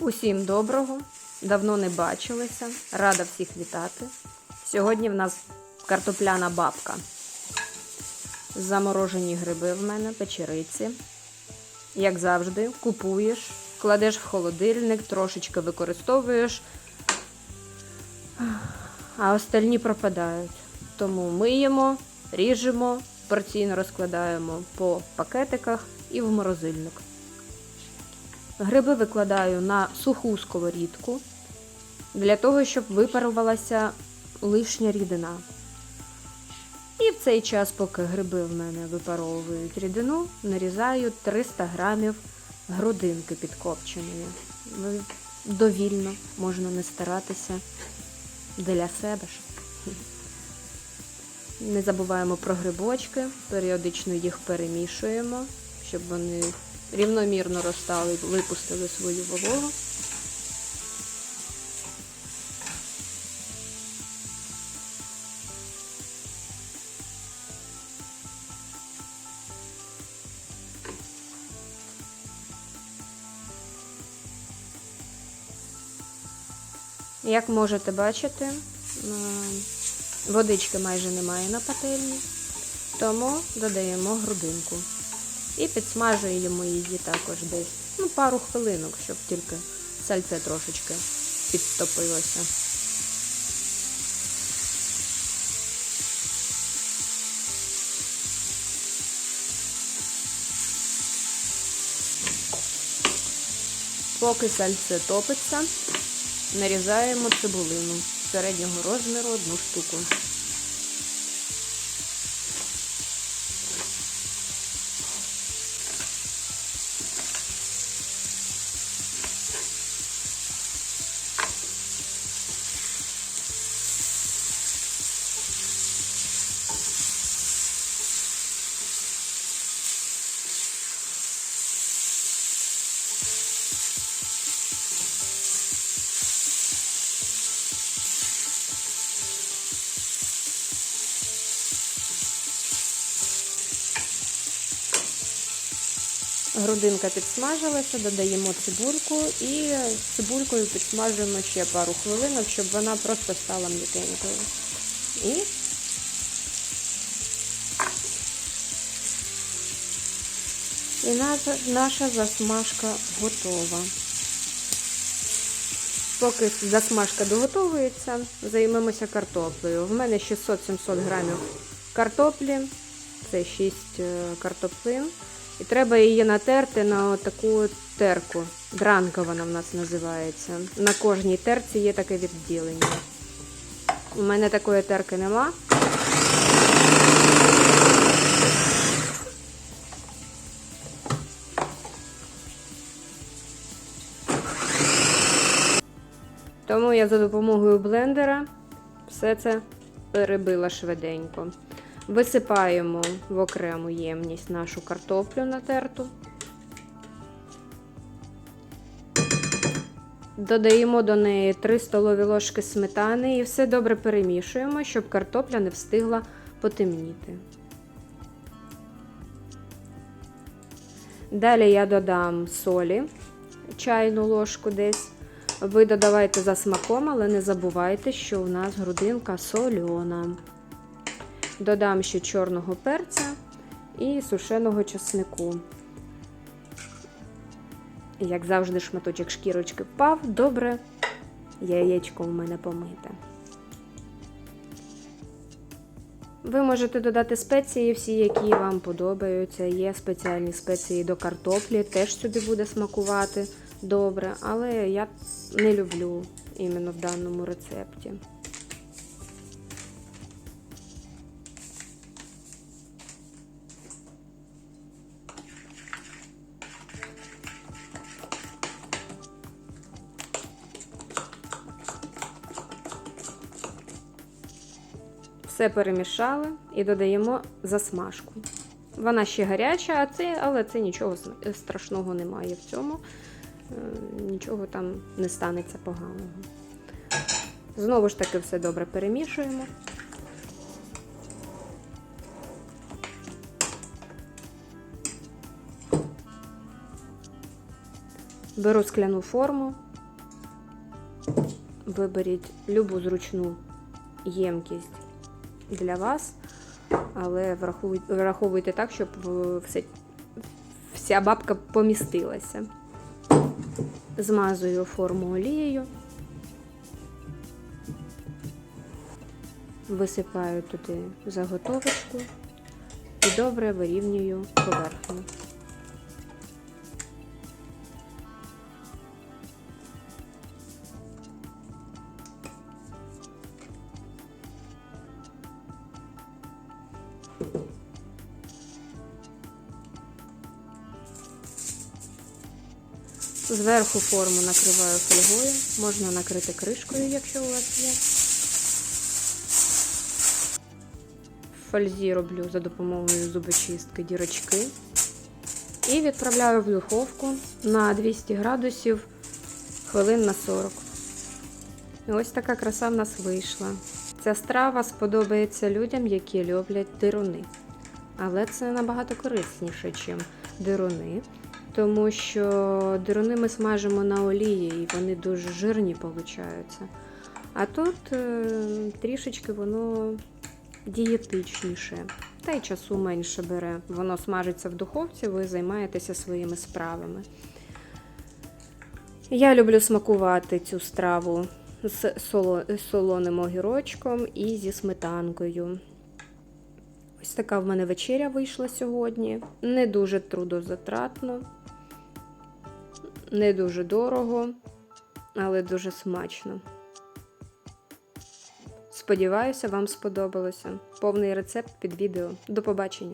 Усім доброго! Давно не бачилися. Рада всіх вітати. Сьогодні в нас картопляна бабка. Заморожені гриби в мене, печериці. Як завжди, купуєш, кладеш в холодильник, трошечки використовуєш, а остальні пропадають. Тому миємо, ріжемо, порційно розкладаємо по пакетиках і в морозильник. Гриби викладаю на суху сковорідку для того, щоб випарувалася лишня рідина. І в цей час, поки гриби в мене випаровують рідину, нарізаю 300 грамів грудинки підкопченої. Довільно, можна не старатися для себе ж. Не забуваємо про грибочки, періодично їх перемішуємо, щоб вони рівномірно розтали, випустили свою вологу. Як можете бачити, водички майже немає на пательні, тому додаємо грудинку. І підсмажуємо її також десь ну, пару хвилинок, щоб тільки сальце трошечки підтопилося. Поки сальце топиться, нарізаємо цибулину середнього розміру одну штуку. Грудинка підсмажилася, додаємо цибульку і цибулькою підсмажуємо ще пару хвилинок, щоб вона просто стала м'якенькою. І І наша, наша засмажка готова. Поки засмажка доготовується, займемося картоплею. В мене 600-700 грамів картоплі, це 6 картоплин. І треба її натерти на таку терку. Дранка вона в нас називається. На кожній терці є таке відділення. У мене такої терки нема. Тому я за допомогою блендера все це перебила швиденько. Висипаємо в окрему ємність нашу картоплю натерту. Додаємо до неї 3 столові ложки сметани і все добре перемішуємо, щоб картопля не встигла потемніти. Далі я додам солі, чайну ложку десь. Ви додавайте за смаком, але не забувайте, що у нас грудинка сольона. Додам ще чорного перця і сушеного часнику. Як завжди, шматочок шкірочки впав, добре яєчко у мене помите. Ви можете додати спеції всі, які вам подобаються. Є спеціальні спеції до картоплі, теж собі буде смакувати добре, але я не люблю іменно в даному рецепті. Все перемішали і додаємо засмажку. Вона ще гаряча, а це, але це нічого страшного немає в цьому. Е, Нічого там не станеться поганого. Знову ж таки, все добре перемішуємо. Беру скляну форму, Виберіть любу зручну ємкість для вас, але враховуйте так, щоб е, все, вся бабка помістилася. Змазую форму олією. Висипаю туди заготовочку і добре вирівнюю поверхню. Зверху форму накриваю фольгою, можна накрити кришкою, якщо у вас є. В фользі роблю за допомогою зубочистки дірочки. І відправляю в духовку на 200 градусів хвилин на 40. І ось така краса в нас вийшла. Ця страва сподобається людям, які люблять дируни. Але це набагато корисніше, ніж дируни, тому що дируни ми смажимо на олії і вони дуже жирні получаються. А тут е, трішечки воно дієтичніше, та й часу менше бере. Воно смажиться в духовці, ви займаєтеся своїми справами. Я люблю смакувати цю страву з солоним огірочком і зі сметанкою. Ось така в мене вечеря вийшла сьогодні. Не дуже трудозатратно, не дуже дорого, але дуже смачно. Сподіваюся, вам сподобалося. Повний рецепт під відео. До побачення!